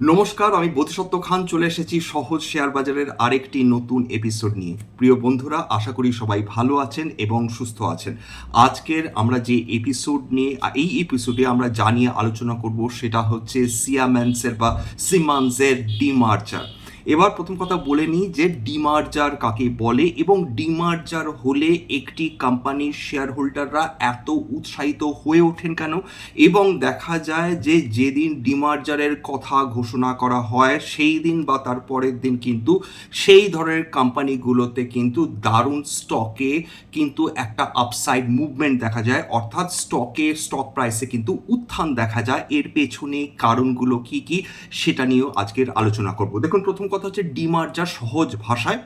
নমস্কার, আমি বোধিসত্ত্ব খান চলে এসেছি সহজ শেয়ার বাজারের আরেকটি নতুন এপিসোড নিয়ে। প্রিয় বন্ধুরা, আশা করি সবাই ভালো আছেন এবং সুস্থ আছেন। আজকের আমরা যে এপিসোড নিয়ে এই এপিসোডে আমরা জানিয়ে আলোচনা করব সেটা হচ্ছে সিয়াম্যান্সের বা সিমান্সের ডিমার্চার এবার প্রথম কথা বলে নিই যে ডিমার্জার কাকে বলে এবং ডিমার্জার হলে একটি কোম্পানির শেয়ার হোল্ডাররা এত উৎসাহিত হয়ে ওঠেন কেন? এবং দেখা যায় যে যেদিন ডিমার্জারের কথা ঘোষণা করা হয়, সেই দিন বা তার পরের দিন কিন্তু সেই ধরনের কোম্পানিগুলোতে কিন্তু দারুণ স্টকে কিন্তু একটা আপসাইড মুভমেন্ট দেখা যায়। অর্থাৎ স্টকে স্টক প্রাইসে কিন্তু উত্থান দেখা যায়। এর পেছনে কারণগুলো কি কি সেটা নিয়েও আজকের আলোচনা করব। দেখুন, প্রথম কথা হচ্ছে ডিমার্জার সহজ ভাষায়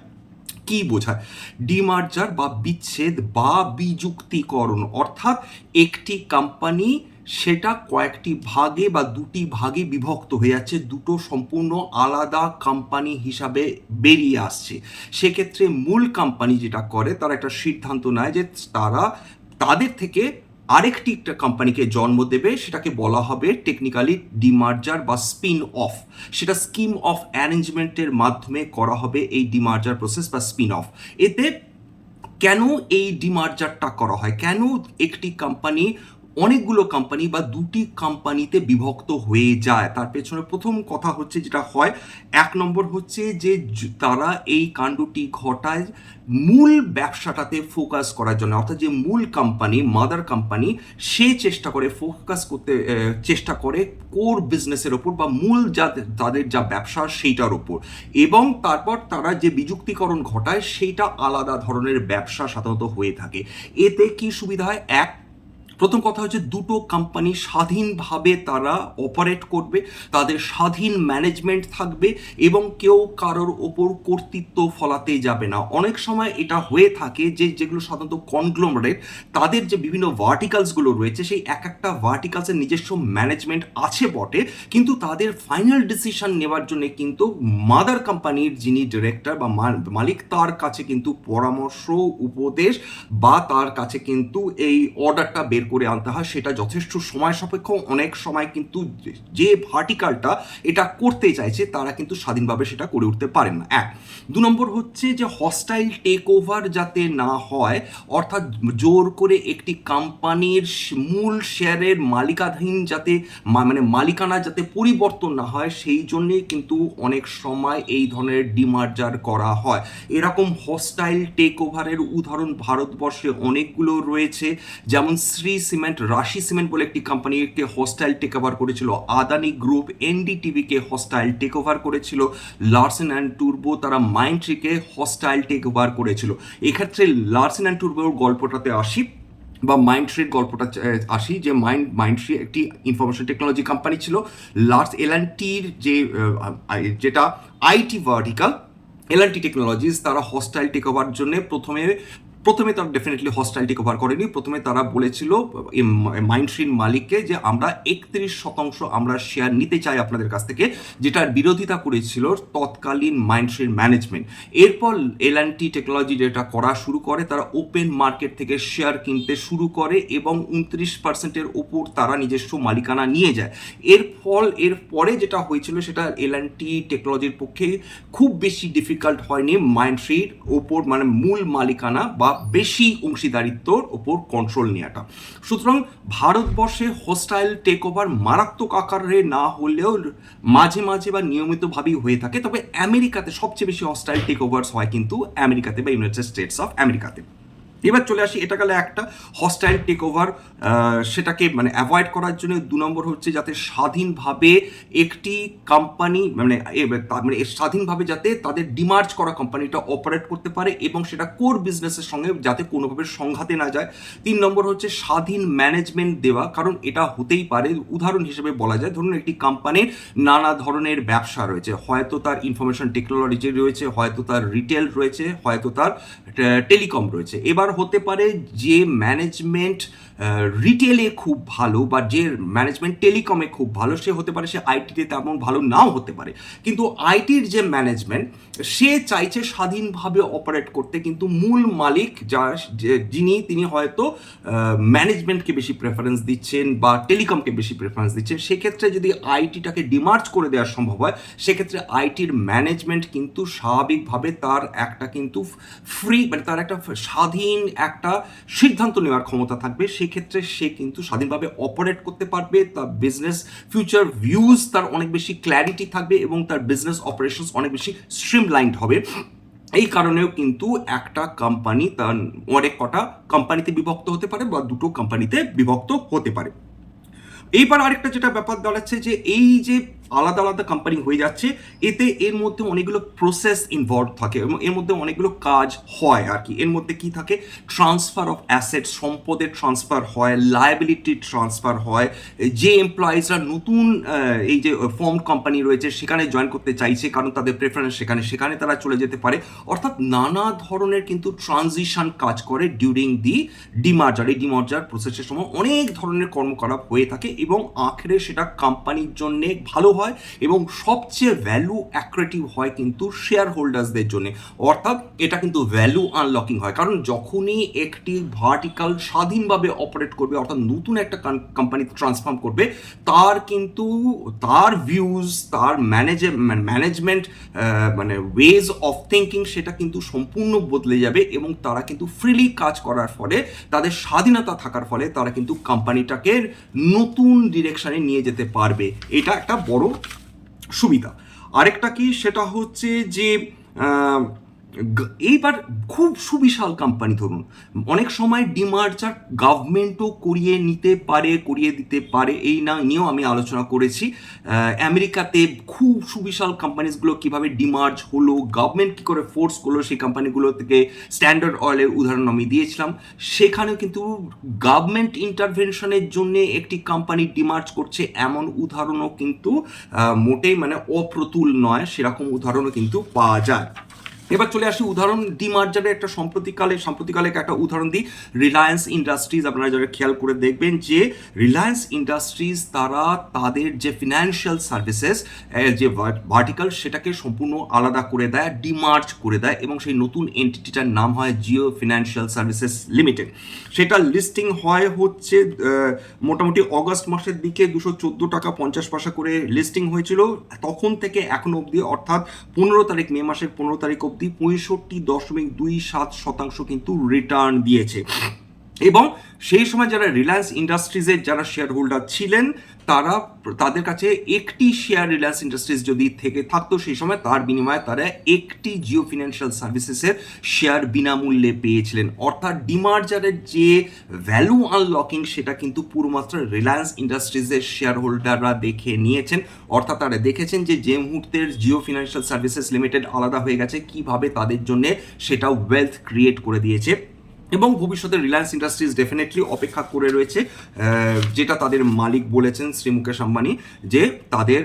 কি বোঝায়? ডিমার্জার বা বিচ্ছেদ বা বিযুক্তিকরণ, অর্থাৎ একটি কোম্পানি সেটা কয়েকটি ভাগে বা দুটি ভাগে বিভক্ত হয়ে যাচ্ছে, দুটো সম্পূর্ণ আলাদা কোম্পানি হিসাবে বেরিয়ে আসছে। সেক্ষেত্রে মূল কোম্পানি যেটা করে, তারা একটা সিদ্ধান্ত নেয় যে তারা তাদের থেকে আরেকটি কোম্পানিকে জন্ম দেবে, সেটাকে বলা হবে টেকনিক্যালি ডিমার্জার বা স্পিন অফ সেটা স্কিম অফ অ্যারেঞ্জমেন্টের মাধ্যমে করা হবে এই ডিমার্জার প্রসেস বা স্পিন অফ এতে কেন এই ডিমার্জারটা করা হয়? কেন একটি কোম্পানি অনেকগুলো কোম্পানি বা দুটি কোম্পানিতে বিভক্ত হয়ে যায়। তার পেছনে প্রথম কথা হচ্ছে যেটা হয়, এক নম্বর হচ্ছে যে তারা এই কাণ্ডটি ঘটায় মূল ব্যবসাটাতে ফোকাস করার জন্য। অর্থাৎ যে মূল কোম্পানি মাদার কোম্পানি সে চেষ্টা করে ফোকাস করতে চেষ্টা করে কোর বিজনেসের ওপর বা মূল যা, তাদের যা ব্যবসা সেইটার ওপর। এবং তারপর তারা যে বিযুক্তিকরণ ঘটায়, সেইটা আলাদা ধরনের ব্যবসা সাধারণত হয়ে থাকে। এতে কি সুবিধা হয়? এক প্রথম কথা হচ্ছে দুটো কোম্পানি স্বাধীনভাবে তারা অপারেট করবে, তাদের স্বাধীন ম্যানেজমেন্ট থাকবে এবং কেউ কারোর ওপর কর্তৃত্ব ফলাতে যাবে না। অনেক সময় এটা হয়ে থাকে যে যেগুলো সাধারণত কনগ্লোমারেট তাদের যে বিভিন্ন ভার্টিকালসগুলো রয়েছে, সেই এক একটা ভার্টিকালসের নিজস্ব ম্যানেজমেন্ট আছে বটে, কিন্তু তাদের ফাইনাল ডিসিশন নেওয়ার জন্য কিন্তু মাদার কোম্পানির যিনি ডিরেক্টর বা মালিক, তার কাছে কিন্তু পরামর্শ, উপদেশ বা তার কাছে কিন্তু এই অর্ডারটা বের করে আনতে হয়, সেটা যথেষ্ট সময় সাপেক্ষ। অনেক সময় কিন্তু যে- ভার্টিকালটা এটা করতে চাইছে, তারা কিন্তু স্বাধীনভাবে সেটা করে উঠতে পারেন না। এক। দু নম্বর হচ্ছে যে হস্টাইল টেক ওভার যাতে না হয়, অর্থাৎ জোর করে একটি কোম্পানির মূল শেয়ারের মালিকাধীন যাতে মানে মালিকানা যাতে পরিবর্তন না হয়, সেই জন্যে কিন্তু অনেক সময় এই ধরনের ডিমার্জার করা হয়। এরকম হস্টাইল টেক ওভারের উদাহরণ ভারতবর্ষে অনেকগুলো রয়েছে। যেমন শ্রী সিমেন্ট রাশি সিমেন্ট বলে একটি কোম্পানিকে হস্টাইল টেক ওভার করেছিল। আদানি গ্রুপ এনডিটিভিকে হস্টাইল টেক ওভার করেছিল। লার্সেন অ্যান্ড টুরবো তারা মাইন্ডট্রিকে হস্টাইল টেক ওভার করেছিল। এক্ষেত্রে লার্সেন অ্যান্ড টুরবোর গল্পটাতে আসি বা মাইন্ডট্রির গল্পটা আসি যে মাইন্ড মাইন্ডট্রি একটি ইনফরমেশন টেকনোলজি কোম্পানি ছিল। লার্জ এল টির যে যেটা আইটি ভার্টিকাল এলআরটি টেকনোলজিস তারা হস্টাইল টেক ওভার জন্য প্রথমে প্রথমে তারা ডেফিনেটলি হস্টাইল কভার করেনি। প্রথমে তারা বলেছিল মাইন্ডশ্রির মালিককে যে আমরা একত্রিশ শতাংশ আমরা শেয়ার নিতে চাই আপনাদের কাছ থেকে, যেটার বিরোধিতা করেছিল তৎকালীন মাইন্ডশ্রির ম্যানেজমেন্ট এরপর এল টি টেকনোলজি যেটা করা শুরু করে, তারা ওপেন মার্কেট থেকে শেয়ার কিনতে শুরু করে এবং উনত্রিশ পার্সেন্টের ওপর তারা নিজস্ব মালিকানা নিয়ে যায়। এর ফল, এর পরে যেটা হয়েছিল সেটা এল টি টেকনোলজির পক্ষে খুব বেশি ডিফিকাল্ট হয়নি মাইন্ডশ্রির ওপর মানে মূল মালিকানা বা বেশি অংশীদারিত্বর ওপর কন্ট্রোল নেওয়াটা সুতরাং ভারতবর্ষে হোস্টাইল টেক ওভার মারাত্মক আকারে না হলেও মাঝে মাঝে বা নিয়মিতভাবেই হয়ে থাকে। তবে আমেরিকাতে সবচেয়ে বেশি হস্টাইল টেক ওভার্স হয় কিন্তু আমেরিকাতে বা ইউনাইটেড স্টেটস অফ আমেরিকাতে এবার চলে আসি, এটা গেলে একটা হস্টাইল টেক ওভার সেটাকে মানে অ্যাভয়েড করার জন্য দু নম্বর হচ্ছে যাতে স্বাধীনভাবে একটি কোম্পানি মানে মানে স্বাধীনভাবে যাতে তাদের ডিমার্জ করা কোম্পানিটা অপারেট করতে পারে এবং সেটা কোর বিজনেসের সঙ্গে যাতে কোনোভাবে সংঘাতে না যায়। তিন নম্বর হচ্ছে স্বাধীন ম্যানেজমেন্ট দেওয়া, কারণ এটা হতেই পারে, উদাহরণ হিসেবে বলা যায়। ধরুন একটি কোম্পানির নানা ধরনের ব্যবসা রয়েছে, হয়তো তার ইনফরমেশন টেকনোলজি রয়েছে, হয়তো তার রিটেল রয়েছে, হয়তো তার টেলিকম রয়েছে। এবার হতে পারে যে ম্যানেজমেন্ট রিটেলে খুব ভালো বা যে ম্যানেজমেন্ট টেলিকমে খুব ভালো, সে হতে পারে, সে আইটিতে তেমন ভালো নাও হতে পারে। কিন্তু আইটির যে ম্যানেজমেন্ট সে চাইছে স্বাধীনভাবে অপারেট করতে, কিন্তু মূল মালিক যা যিনি, তিনি হয়তো ম্যানেজমেন্টকে বেশি প্রেফারেন্স দিচ্ছেন বা টেলিকমকে বেশি প্রেফারেন্স দিচ্ছেন। সেক্ষেত্রে যদি আইটিটাকে ডিমার্জ করে দেওয়া সম্ভব হয়, সেক্ষেত্রে আইটির ম্যানেজমেন্ট কিন্তু স্বাভাবিকভাবে তার একটা কিন্তু ফ্রি মানে তার একটা স্বাধীন একটা সিদ্ধান্ত নেওয়ার ক্ষমতা থাকবে। সেক্ষেত্রে সে কিন্তু স্বাধীনভাবে অপারেট করতে পারবে, তার বিজনেস ফিউচার ভিউজ তার অনেক বেশি ক্ল্যারিটি থাকবে এবং তার বিজনেস অপারেশনস অনেক বেশি স্ট্রিমলাইন্ড হবে। এই কারণেও কিন্তু একটা কোম্পানি তার অনেক কটা কোম্পানিতে বিভক্ত হতে পারে বা দুটো কোম্পানিতে বিভক্ত হতে পারে। এইবার আরেকটা যেটা ব্যাপার দাঁড়াচ্ছে যে এই যে আলাদা আলাদা কোম্পানি হয়ে যাচ্ছে। এতে এর মধ্যে অনেকগুলো প্রসেস ইনভলভ থাকে এবং এর মধ্যে অনেকগুলো কাজ হয় আর কি। এর মধ্যে কি থাকে? ট্রান্সফার অফ অ্যাসেট সম্পদের ট্রান্সফার হয় লায়াবিলিটি ট্রান্সফার হয়। যে এমপ্লয়িজরা নতুন এই যে ফর্ম কোম্পানি রয়েছে, সেখানে জয়েন করতে চাইছে, কারণ তাদের প্রেফারেন্স সেখানে সেখানে তারা চলে যেতে পারে। অর্থাৎ নানা ধরনের কিন্তু ট্রানজিশন কাজ করে ডিউরিং দি ডিমার্জার এই ডিমার্জার প্রসেসের সময় অনেক ধরনের কর্মকলাপ হয়ে থাকে এবং আখেরে সেটা কোম্পানির জন্য ভালো হয় এবং সবচেয়ে ভ্যালু অ্যাক্রেটিভ হয় কিন্তু শেয়ার হোল্ডার্সদের জন্য। অর্থাৎ এটা কিন্তু ভ্যালু আনলকিং হয়। কারণ যখনই একটি ভার্টিক্যাল স্বাধীনভাবে অপারেট করবে, অর্থাৎ নতুন একটা কোম্পানি ট্রান্সফর্ম করবে, তার কিন্তু, তার ভিউজ তার ম্যানেজে ম্যানেজমেন্ট মানে ওয়েজ অফ থিঙ্কিং সেটা কিন্তু সম্পূর্ণ বদলে যাবে এবং তারা কিন্তু ফ্রিলি কাজ করার ফলে, তাদের স্বাধীনতা থাকার ফলে তারা কিন্তু কোম্পানিটাকে নতুন ডিরেকশনে নিয়ে যেতে পারবে। এটা একটা বড় সুবিধা। আরেকটা কি? সেটা হচ্ছে যে এইবার খুব সুবিশাল কোম্পানি ধরুন। অনেক সময় ডিমার্জার গভর্নমেন্টও করিয়ে নিতে পারে, করিয়ে দিতে পারে, এই না নিয়েও আমি আলোচনা করেছি। আমেরিকাতে খুব সুবিশাল কোম্পানিজগুলো কীভাবে ডিমার্জ হলো গভর্নমেন্ট কি করে ফোর্স করল, সেই কোম্পানিগুলো থেকে স্ট্যান্ডার্ড অয়েলের উদাহরণ আমি দিয়েছিলাম। সেখানেও কিন্তু গভর্নমেন্ট ইন্টারভেনশনের জন্য একটি কোম্পানি ডিমার্জ করছে, এমন উদাহরণও কিন্তু মোটেই মানে অপ্রতুল নয়, সেরকম উদাহরণও কিন্তু পাওয়া যায়। এবার চলে আসি উদাহরণ ডিমার্জারের একটা সম্প্রতিকালে সাম্প্রতিকালে একটা উদাহরণ দিই। রিলায়েন্স ইন্ডাস্ট্রিজ আপনারা যারা খেয়াল করে দেখবেন যে রিলায়েন্স ইন্ডাস্ট্রিজ তারা তাদের যে ফিনান্সিয়াল সার্ভিসেস যে ভার্টিক্যাল সেটাকে সম্পূর্ণ আলাদা করে দেয় ডিমার্জ করে দেয় এবং সেই নতুন এন্টিটিটার নাম হয় জিও ফিনান্সিয়াল সার্ভিসেস লিমিটেড সেটা লিস্টিং হয় হচ্ছে মোটামুটি অগস্ট মাসের দিকে দুশো চোদ্দ টাকা পঞ্চাশ পয়সা করে লিস্টিং হয়েছিল। তখন থেকে এখনও অবধি অর্থাৎ পনেরো তারিখ, মে মাসের পনেরো তারিখ অবধি পঁয়ষট্টি দশমিক দুই সাত শতাংশ কিন্তু রিটার্ন দিয়েছে। এবং সেই সময় যারা রিলায়েন্স ইন্ডাস্ট্রিজের যারা শেয়ার হোল্ডার ছিলেন, তারা তাদের কাছে একটি শেয়ার রিলায়েন্স ইন্ডাস্ট্রিজ যদি থেকে থাকতো, সেই সময় তার বিনিময়ে তারা একটি জিও ফিনান্সিয়াল সার্ভিসেসের শেয়ার বিনামূল্যে পেয়েছিলেন। অর্থাৎ ডিমার্জারের যে ভ্যালু আনলকিং সেটা কিন্তু পুরোমাত্র রিলায়েন্স ইন্ডাস্ট্রিজের শেয়ার হোল্ডাররা দেখে নিয়েছেন। অর্থাৎ তারা দেখেছেন যে যে মুহূর্তের জিও ফিনান্সিয়াল সার্ভিসেস লিমিটেড আলাদা হয়ে গেছে, কীভাবে তাদের জন্য সেটা ওয়েলথ ক্রিয়েট করে দিয়েছে। এবং ভবিষ্যতে রিলায়েন্স ইন্ডাস্ট্রিজ ডেফিনেটলি অপেক্ষা করে রয়েছে যেটা তাদের মালিক বলেছেন শ্রী মুকেশ আম্বানি, যে তাদের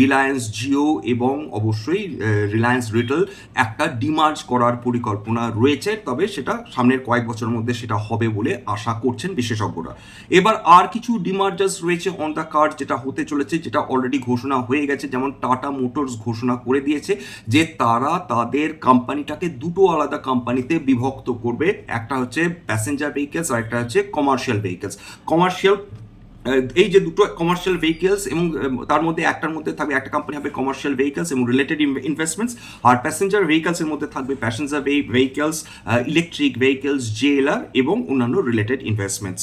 রিলায়েন্স জিও এবং অবশ্যই রিলায়েন্স রিটেল একটা ডিমার্জ করার পরিকল্পনা রয়েছে, তবে সেটা সামনের কয়েক বছরের মধ্যে সেটা হবে বলে আশা করছেন বিশেষজ্ঞরা। এবার আর কিছু ডিমার্জার্স রয়েছে অন দ্য কার্ড যেটা হতে চলেছে, যেটা অলরেডি ঘোষণা হয়ে গেছে, যেমন টাটা মোটরস ঘোষণা করে দিয়েছে যে তারা তাদের কোম্পানিটাকে দুটো আলাদা কোম্পানিতে বিভক্ত করবে। একটা হচ্ছে প্যাসেঞ্জার ভেহিকেলস আর একটা হচ্ছে কমার্শিয়াল ভেহিকেলস কমার্শিয়াল এই যে দুটো কমার্শিয়াল ভেহিকেলস এবং তার মধ্যে একটার মধ্যে থাকবে, একটা কোম্পানি হবে কমার্শিয়াল ভেহিকেলস এবং রিলেটেড ইনভেস্টমেন্টস আর প্যাসেঞ্জার ভেহিকেলসের মধ্যে থাকবে passenger vehicles electric vehicles JLR এবং অন্যান্য রিলেটেড ইনভেস্টমেন্টস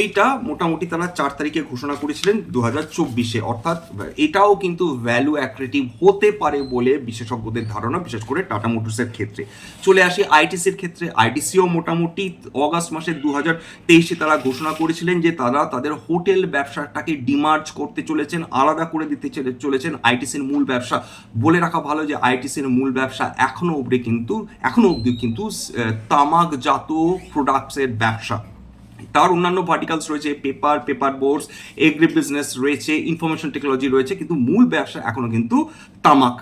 এইটা মোটামুটি তারা চার তারিখে ঘোষণা করেছিলেন দু হাজার চব্বিশে। অর্থাৎ, এটাও কিন্তু ভ্যালু অ্যাক্রেটিভ হতে পারে বলে বিশেষজ্ঞদের ধারণা, বিশেষ করে টাটা মোটরসের ক্ষেত্রে। চলে আসি আইটিসির ক্ষেত্রে। আইটিসিও মোটামুটি অগাস্ট মাসে দু হাজার তেইশে তারা ঘোষণা করেছিলেন যে তারা তাদের হোটেল ব্যবসাটাকে ডিমার্জ করতে চলেছেন, আলাদা করে দিতে চলে- চলেছেন আইটিসির মূল ব্যবসা। বলে রাখা ভালো যে আইটিসির মূল ব্যবসা এখনও অবধি কিন্তু, এখনও অবধি কিন্তু তামাকজাত প্রোডাক্টসের ব্যবসা। তার অন্যান্য ভার্টিকালস রয়েছে paper paper boards agri business রয়েছে ইনফরমেশন টেকনোলজি রয়েছে, কিন্তু মূল ব্যবসা এখনও কিন্তু তামাক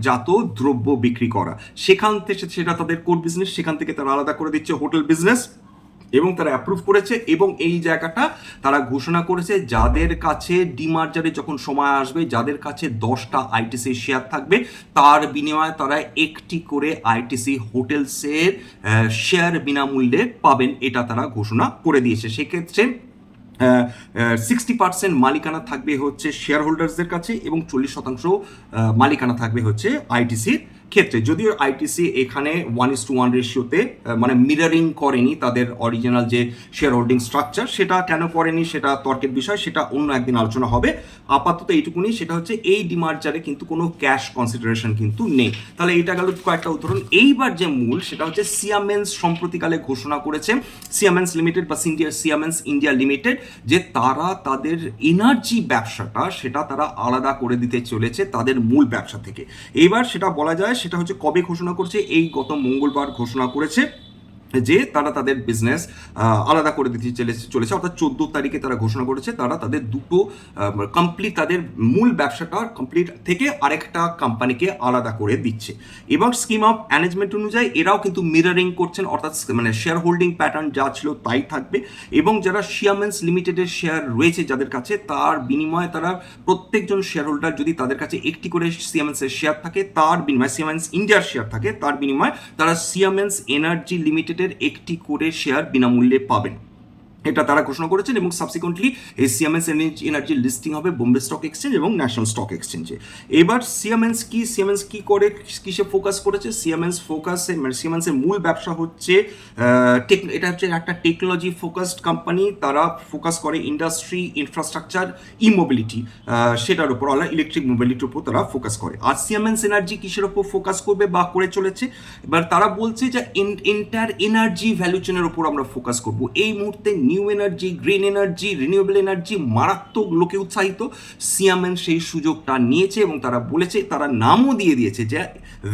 জাত দ্রব্য বিক্রি করা। সেখান থেকে সেটা তাদের কোর বিজনেস সেখান থেকে তারা আলাদা করে দিচ্ছে হোটেল বিজনেস এবং তারা অ্যাপ্রুভ করেছে এবং এই জায়গাটা তারা ঘোষণা করেছে যাদের কাছে ডিমার্জারে যখন সময় আসবে, যাদের কাছে দশটা আইটিসি শেয়ার থাকবে, তার বিনিময়ে তারা একটি করে আইটিসি হোটেলসের শেয়ার বিনামূল্যে পাবেন এটা তারা ঘোষণা করে দিয়েছে। সেক্ষেত্রে সিক্সটি পার্সেন্ট মালিকানা থাকবে হচ্ছে শেয়ার হোল্ডার্সদের কাছে এবং চল্লিশ শতাংশ মালিকানা থাকবে হচ্ছে আইটিসির ক্ষেত্রে, যদিও আইটিসি এখানে ওয়ান ইস টু ওয়ান রেশিওতে মানে মিরারিং করেনি তাদের অরিজিনাল যে শেয়ার হোল্ডিং স্ট্রাকচার সেটা কেন করেনি, সেটা তর্কের বিষয়, সেটা অন্য একদিন আলোচনা হবে। আপাতত এইটুকুনি, সেটা হচ্ছে এই ডিমার্জারে কিন্তু কোনো ক্যাশ কনসিডারেশন কিন্তু নেই। তাহলে এটা গেল কয়েকটা উদাহরণ। এইবার যে মূল, সেটা হচ্ছে সিয়ামেন্স সম্প্রতিকালে ঘোষণা করেছে সিয়ামেন্স লিমিটেড বা সিন্ডিয়া সিয়ামেন্স ইন্ডিয়া লিমিটেড যে তারা তাদের এনার্জি ব্যবসাটা, সেটা তারা আলাদা করে দিতে চলেছে তাদের মূল ব্যবসা থেকে। এইবার সেটা বলা যায় সেটা হচ্ছে কবে ঘোষণা করছে? এই গত মঙ্গলবার ঘোষণা করেছে। যে তারা তাদের বিজনেস আলাদা করে দিতে চলেছে চলেছে। অর্থাৎ চোদ্দ তারিখে তারা ঘোষণা করেছে, তারা তাদের দুটো কমপ্লিট তাদের মূল ব্যবসাটা কমপ্লিট থেকে আরেকটা কোম্পানিকে আলাদা করে দিচ্ছে। এবং স্কিম অফ ম্যানেজমেন্ট অনুযায়ী এরাও কিন্তু মিরারিং করছেন, অর্থাৎ মানে শেয়ার হোল্ডিং প্যাটার্ন যা ছিল তাই থাকবে। এবং যারা শিয়ামেন্স লিমিটেডের শেয়ার রয়েছে যাদের কাছে, তার বিনিময়ে তারা প্রত্যেকজন শেয়ার হোল্ডার যদি তাদের কাছে একটি করে সিয়ামেন্সের শেয়ার থাকে, তার বিনিময়ে সিয়ামেন্স ইন্ডিয়ার শেয়ার থাকে, তার বিনিময়ে তারা সিয়ামেন্স এনার্জি লিমিটেডের একটি করে শেয়ার বিনামূল্যে পাবেন। এটা তারা ঘোষণা করেছেন এবং সাবসিকুয়েন্টলি এই সিএমএস এনার্জি লিস্টিং হবে বোম্বে স্টক এক্সচেঞ্জ এবং ন্যাশনাল স্টক এক্সচেঞ্জে এবার সিএমএন্স কি সিএমএন্স কি করে, কিসে ফোকাস করেছে? সিএমএন্স ফোকাসে মানে সিএমএন্সের মূল ব্যবসা হচ্ছে এটা হচ্ছে একটা টেকনোলজি ফোকাসড কোম্পানি তারা ফোকাস করে ইন্ডাস্ট্রি ইনফ্রাস্ট্রাকচার ই মোবিলিটি সেটার উপর অলা ইলেকট্রিক মোবিলিটির উপর তারা ফোকাস করে। আর সিএমএন্স এনার্জি কিসের উপর ফোকাস করবে বা করে চলেছে? এবার তারা বলছে যে এন্টার এনার্জি ভ্যালু চেনের উপর আমরা ফোকাস করব। এই মুহূর্তে new energy green energy renewable energy মারাত্মক লোকে উৎসাহিত। সিয়ামেন সেই সুযোগটা নিয়েছে এবং তারা বলেছে, তারা নামও দিয়ে দিয়েছে যে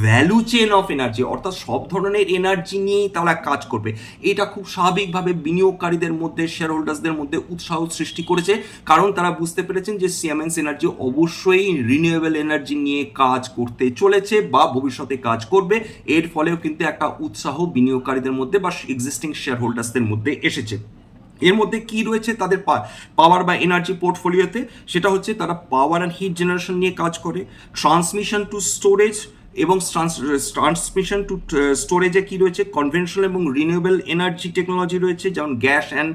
ভ্যালু চেন অফ এনার্জি অর্থাৎ সব ধরনের এনার্জি নিয়েই তারা কাজ করবে। এটা খুব স্বাভাবিকভাবে বিনিয়োগকারীদের মধ্যে শেয়ার হোল্ডার্সদের মধ্যে উৎসাহ সৃষ্টি করেছে, কারণ তারা বুঝতে পেরেছেন যে সিয়ামেন্স এনার্জি অবশ্যই রিনিউয়েবল এনার্জি নিয়ে কাজ করতে চলেছে বা ভবিষ্যতে কাজ করবে। এর ফলেও কিন্তু একটা উৎসাহ বিনিয়োগকারীদের মধ্যে বা এক্সিস্টিং শেয়ার হোল্ডার্সদের মধ্যে এসেছে। এর মধ্যে কি রয়েছে তাদের পাওয়ার বা এনার্জি পোর্টফোলিওতে সেটা হচ্ছে তারা পাওয়ার অ্যান্ড হিট জেনারেশন নিয়ে কাজ করে। ট্রান্সমিশন টু স্টোরেজ এবং ট্রান্সমিশন টু স্টোরেজে কি রয়েছে? কনভেনশনাল এবং রিনিউয়েবল এনার্জি টেকনোলজি রয়েছে, যেমন গ্যাস অ্যান্ড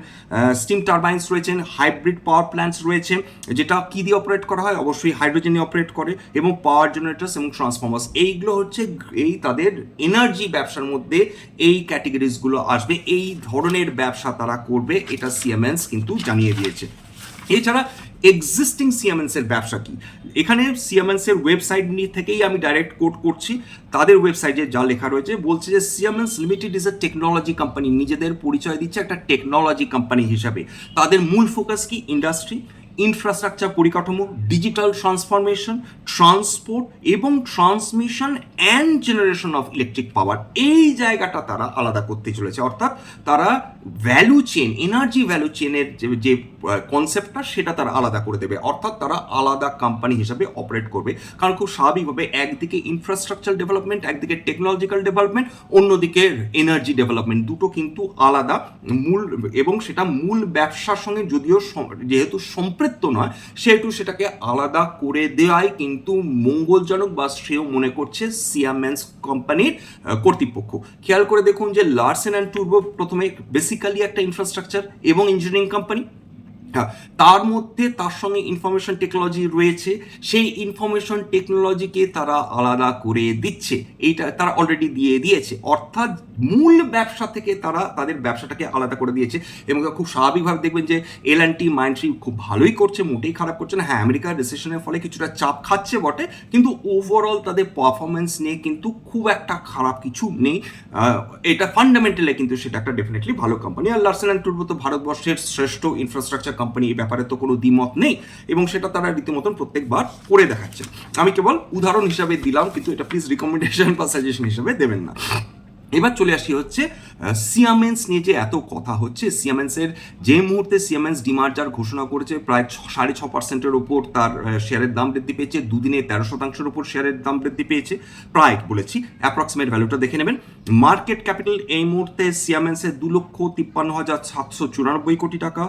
স্টিম টারবাইন্স রয়েছে হাইব্রিড পাওয়ার প্ল্যান্টস রয়েছে, যেটা কি দিয়ে অপারেট করা হয়? অবশ্যই হাইড্রোজেন অপারেট করে, এবং পাওয়ার জেনারেটার্স এবং ট্রান্সফর্মার্স এইগুলো হচ্ছে এই তাদের এনার্জি ব্যবসার মধ্যে এই ক্যাটেগরিজগুলো আসবে। এই ধরনের ব্যবসা তারা করবে, এটা সিএমএনস কিন্তু জানিয়ে দিয়েছে। এছাড়া এক্সিস্টিং সিএমএনসের ব্যবসা কি? এখানে সিএমএনসের ওয়েবসাইট নিয়ে থেকেই আমি ডাইরেক্ট কোট করছি। তাদের ওয়েবসাইটে যা লেখা রয়েছে, বলছে যে Siemens limited is a technology company নিজেদের পরিচয় দিচ্ছে একটা টেকনোলজি কোম্পানি হিসাবে। তাদের মূল ফোকাস কি? ইন্ডাস্ট্রি ইনফ্রাস্ট্রাকচার পরিকাঠামো ডিজিটাল ট্রান্সফরমেশন ট্রান্সপোর্ট এবং transmission and generation of electric power এই জায়গাটা তারা আলাদা করতে চলেছে। অর্থাৎ তারা ভ্যালু চেন এনার্জি ভ্যালু চেনের যে কনসেপ্টটা সেটা তারা আলাদা করে দেবে। অর্থাৎ তারা আলাদা কোম্পানি হিসাবে অপারেট করবে। কারণ খুব স্বাভাবিকভাবে একদিকে ইনফ্রাস্ট্রাকচার ডেভেলপমেন্ট একদিকে টেকনোলজিক্যাল ডেভেলপমেন্ট অন্যদিকে এনার্জি ডেভেলপমেন্ট দুটো কিন্তু আলাদা। মূল এবং সেটা মূল ব্যবসার সঙ্গে যদিও যেহেতু সম্পৃক্ত নয় সেহেতু সেটাকে আলাদা করে দেওয়াই কিন্তু মঙ্গলজনক বা শ্রেয় মনে করছে সিয়ামেন্স কোম্পানির কর্তৃপক্ষ। খেয়াল করে দেখুন যে লার্সেন অ্যান্ড টুর্বো প্রথমে বেসিক্যালি একটা ইনফ্রাস্ট্রাকচার এবং ইঞ্জিনিয়ারিং কোম্পানি হ্যাঁ তার মধ্যে তার সঙ্গে ইনফরমেশন টেকনোলজি রয়েছে, সেই ইনফরমেশন টেকনোলজিকে তারা আলাদা করে দিচ্ছে, এইটা তারা অলরেডি দিয়ে দিয়েছে। অর্থাৎ মূল ব্যবসা থেকে তারা তাদের ব্যবসাটাকে আলাদা করে দিয়েছে এবং খুব স্বাভাবিকভাবে দেখবেন যে এল অ্যান্ড টি মাইন্ড্রি খুব ভালোই করছে, মোটেই খারাপ করছে না। হ্যাঁ আমেরিকার রিসেশনের ফলে কিছুটা চাপ খাচ্ছে বটে, কিন্তু ওভারঅল তাদের পারফরমেন্স নিয়ে কিন্তু খুব একটা খারাপ কিছু নেই। এটা ফান্ডামেন্টালি কিন্তু সেটা একটা ডেফিনেটলি ভালো কোম্পানি আর লার্সেন অ্যান্ড টুর্বো তো ভারতবর্ষের শ্রেষ্ঠ ইনফ্রাস্ট্রাকচার কোম্পানি এই ব্যাপারে তো কোনো দ্বিমত নেই এবং সেটা তারা রীতিমতন প্রত্যেকবার করে দেখাচ্ছে। আমি কেবল উদাহরণ হিসাবে দিলাম, কিন্তু এটা প্লিজ রিকমেন্ডেশন বা সাজেশন হিসাবে দেবেন না। এবার চলে আসি হচ্ছে সিয়ামেন্স নিয়ে যে এত কথা হচ্ছে। সিয়ামেন্সের যে মুহূর্তে সিয়ামেন্স ডিমার্জার ঘোষণা করেছে, প্রায় সাড়ে ছ পার্সেন্টের ওপর তার শেয়ারের দাম বৃদ্ধি পেয়েছে। দুদিনে তেরো শতাংশের ওপর শেয়ারের দাম বৃদ্ধি পেয়েছে। প্রায় বলেছি অ্যাপ্রক্সিমেট ভ্যালুটা দেখে নেবেন। মার্কেট ক্যাপিটাল এই মুহূর্তে সিয়ামেন্সের দু লক্ষ তিপ্পান্ন হাজার সাতশো চুরানব্বই কোটি টাকা।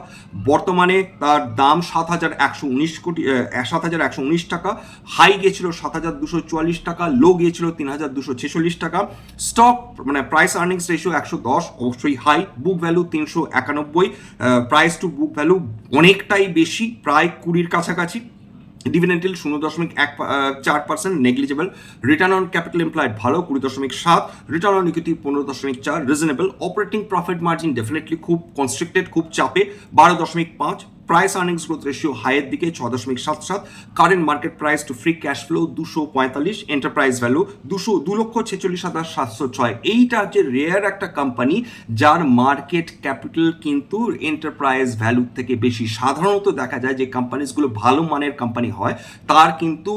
বর্তমানে তার দাম সাত হাজার একশো উনিশ কোটি সাত হাজার একশো উনিশ টাকা। হাই গিয়েছিল সাত হাজার দুশো চুয়াল্লিশ টাকা লো গিয়েছিল তিন হাজার দুশো ছেচল্লিশ টাকা। স্টক মানে প্রাইস আর্নিংস রেশিও একশো দশ, অবশ্যই হাই বুক ভ্যালু তিনশো একানব্বই প্রাইস টু বুক ভ্যালু অনেকটাই বেশি, প্রায় কুড়ির কাছাকাছি। ডিভিডেন্টাল শূন্য দশমিক এক চার percent negligible return on capital employed ভালো, কুড়ি দশমিক সাত রিটার্ন অন ইকুইটি পনেরো দশমিক চার reasonable operating profit margin definitely খুব কনস্ট্রিক্টেড খুব চাপে, বারো দশমিক পাঁচ প্রাইস আর্নিংস গ্রোথ রেশিও হাইয়ের দিকে ছ দশমিক সাত সাত। Current market price to free cash flow দুশো পঁয়তাল্লিশ। এন্টারপ্রাইজ ভ্যালু দুশো দু লক্ষ ছেচল্লিশ হাজার সাতশো ছয়। এইটা হচ্ছে রেয়ার একটা কোম্পানি যার মার্কেট ক্যাপিটাল কিন্তু এন্টারপ্রাইজ ভ্যালু থেকে বেশি। সাধারণত দেখা যায় যে কোম্পানিজগুলো ভালো মানের কোম্পানি হয়, তার কিন্তু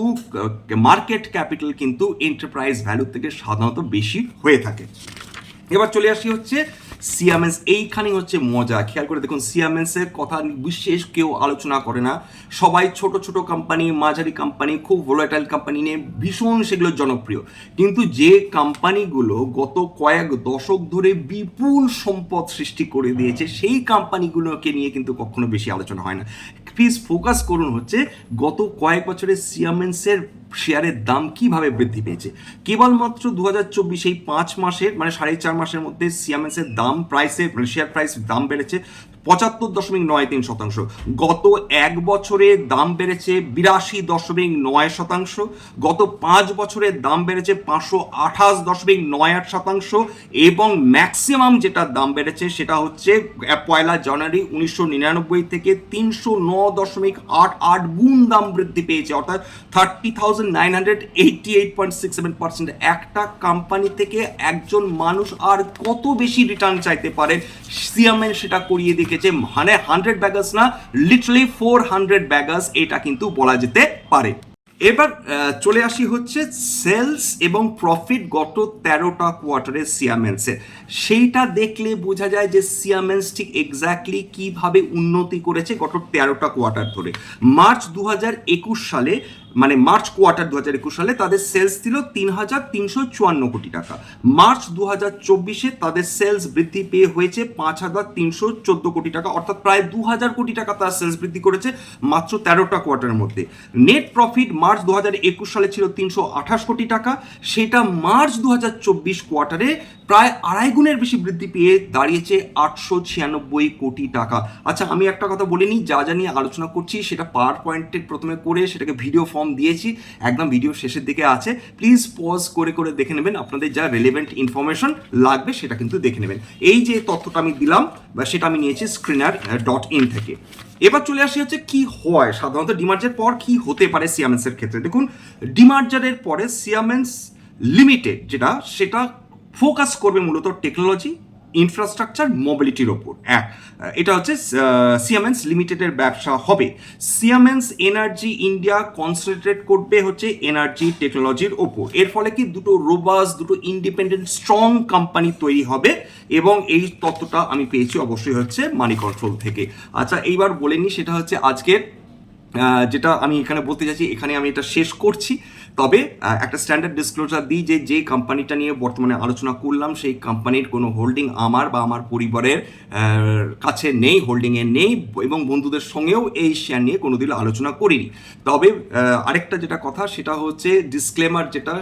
মার্কেট ক্যাপিটাল কিন্তু এন্টারপ্রাইজ ভ্যালু থেকে সাধারণত বেশি হয়ে থাকে। এবার চলে আসি হচ্ছে সিয়ামেন্স, এইখানেই হচ্ছে মজা। খেয়াল করে দেখুন, সিয়ামেন্সের কথা বিশেষ কেউ আলোচনা করে না। সবাই ছোট ছোট কোম্পানি মাঝারি কোম্পানি খুব ভোলাটাইল কোম্পানি নিয়ে ভীষণ সেগুলো জনপ্রিয়। কিন্তু যে কোম্পানিগুলো গত কয়েক দশক ধরে বিপুল সম্পদ সৃষ্টি করে দিয়েছে, সেই কোম্পানিগুলোকে নিয়ে কিন্তু কখনো বেশি আলোচনা হয় না। প্লিজ ফোকাস করুন হচ্ছে গত কয়েক বছরে সিয়ামেন্সের শেয়ারের দাম কীভাবে বৃদ্ধি পেয়েছে। কেবলমাত্র দু হাজার চব্বিশ এই পাঁচ মাসের মানে সাড়ে চার মাসের মধ্যে সিয়ামেন্সের দাম প্রাইসে শেয়ার প্রাইস দাম বেড়েছে। পঁচাত্তর দশমিক নয় তিন শতাংশ। গত এক বছরে দাম বেড়েছে বিরাশি দশমিক নয় শতাংশ। গত পাঁচ বছরের দাম বেড়েছে পাঁচশো আঠাশ দশমিক নয় আট শতাংশ এবং ম্যাক্সিমাম যেটা দাম বেড়েছে সেটা হচ্ছে পয়লা জানুয়ারি উনিশশো নিরানব্বই থেকে তিনশো ন দশমিক আট আট গুণ দাম বৃদ্ধি পেয়েছে, অর্থাৎ thirty thousand nine hundred eighty eight point six seven percent. একটা কোম্পানি থেকে একজন মানুষ আর কত বেশি রিটার্ন চাইতে পারে সিএমএন সেটা করিয়ে দেখেছে মানে হান্ড্রেড ব্যাগাস না লিটারালি ফোর হান্ড্রেড ব্যাগাস এটা কিন্তু বলা যেতে পারে। এবার চলে আসি হচ্ছে সেলস এবং প্রফিট গত তেরোটা কোয়ার্টারে সিয়ামেন্সের সেইটা দেখলে বোঝা যায় যে সিয়ামেন্স ঠিক এক্স্যাক্টলি কীভাবে উন্নতি করেছে গত তেরোটা কোয়ার্টার ধরে। মার্চ দু সালে মানে মার্চ কোয়ার্টার দু হাজার একুশ সালে তাদের সেলস ছিল তিন হাজার তিনশো চুয়ান্ন কোটি টাকা। মার্চ দু হাজার চব্বিশে তাদের সেলস বৃদ্ধি পেয়ে হয়েছে পাঁচ হাজার তিনশো চোদ্দ কোটি টাকা, অর্থাৎ প্রায় দু হাজার কোটি টাকা তার সেলস বৃদ্ধি করেছে মাত্র তেরোটা কোয়ার্টারের মধ্যে। নেট প্রফিট মার্চ দু হাজার একুশ সালে ছিল তিনশো আঠাশ কোটি টাকা, সেটা মার্চ দু হাজার চব্বিশ কোয়ার্টারে প্রায় আড়াই গুণের বেশি বৃদ্ধি পেয়ে দাঁড়িয়েছে আটশো ছিয়ানব্বই কোটি টাকা। আচ্ছা আমি একটা কথা বলিনি যা যা নিয়ে আলোচনা করছি সেটা পাওয়ার পয়েন্টের প্রথমে করে সেটাকে ভিডিও ফর্ম দিয়েছি, একদম ভিডিও শেষের দিকে আছে। প্লিজ পজ করে করে দেখে নেবেন, আপনাদের যা রেলেভেন্ট ইনফরমেশন লাগবে সেটা কিন্তু দেখে নেবেন। এই যে তথ্যটা আমি দিলাম, বা সেটা আমি নিয়েছি স্ক্রিনার ডট ইন থেকে। এবার চলে আসি হচ্ছে কি হয়, সাধারণত ডিমার্জের পর কি হতে পারে সিয়ামেন্সের ক্ষেত্রে। দেখুন, ডিমার্জারের পরে সিয়ামেন্স লিমিটেড যেটা, সেটা ফোকাস করবে মূলত টেকনোলজি ইনফ্রাস্ট্রাকচার মোবিলিটির ওপর। এক এটা হচ্ছে সিয়ামেন্স লিমিটেডের ব্যবসা হবে। সিয়ামেন্স এনার্জি ইন্ডিয়া কনসেন্ট্রেট করবে হচ্ছে এনার্জি টেকনোলজির ওপর। এর ফলে কি দুটো রোবাস দুটো ইন্ডিপেন্ডেন্ট স্ট্রং কোম্পানি তৈরি হবে এবং এই তত্ত্বটা আমি পেয়েছি অবশ্যই হচ্ছে মানি কন্ট্রোল থেকে। আচ্ছা এইবার বলে নিই, সেটা হচ্ছে আজকের যেটা আমি এখানে বলতে চাইছি, এখানে আমি এটা শেষ করছি। তবে একটা স্ট্যান্ডার্ড ডিসক্লোজার দিই যে যে কোম্পানিটা নিয়ে বর্তমানে আলোচনা করলাম, সেই কোম্পানির কোনো হোল্ডিং আমার বা আমার পরিবারের কাছে নেই হোল্ডিংয়ে নেই, এবং বন্ধুদের সঙ্গেও এই শেয়ার নিয়ে কোনোদিন আলোচনা করিনি। তবে আরেকটা যেটা কথা, সেটা হচ্ছে ডিসক্লেমার যেটা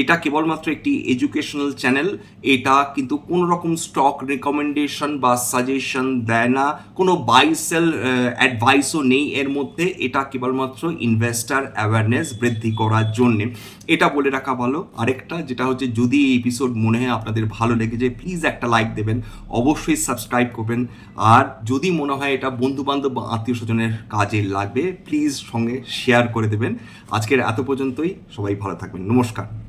এটা কেবলমাত্র একটি এডুকেশনাল চ্যানেল এটা কিন্তু কোনো রকম স্টক রেকমেন্ডেশন বা সাজেশন দেয় না, কোনো বাই সেল অ্যাডভাইসও নেই এর মধ্যে, এটা কেবলমাত্র ইনভেস্টার অ্যাওয়ারনেস বৃদ্ধি করার জন্যে। এটা বলে রাখা ভালো। আরেকটা, যেটা হচ্ছে যদি এই এপিসোড মনে হয় আপনাদের ভালো লেগেছে প্লিজ একটা লাইক দেবেন, অবশ্যই সাবস্ক্রাইব করবেন। আর যদি মনে হয় এটা বন্ধু বান্ধব বা আত্মীয় স্বজনের কাজে লাগবে প্লিজ সঙ্গে শেয়ার করে দেবেন। আজকের এত পর্যন্তই, সবাই ভালো থাকবেন, নমস্কার।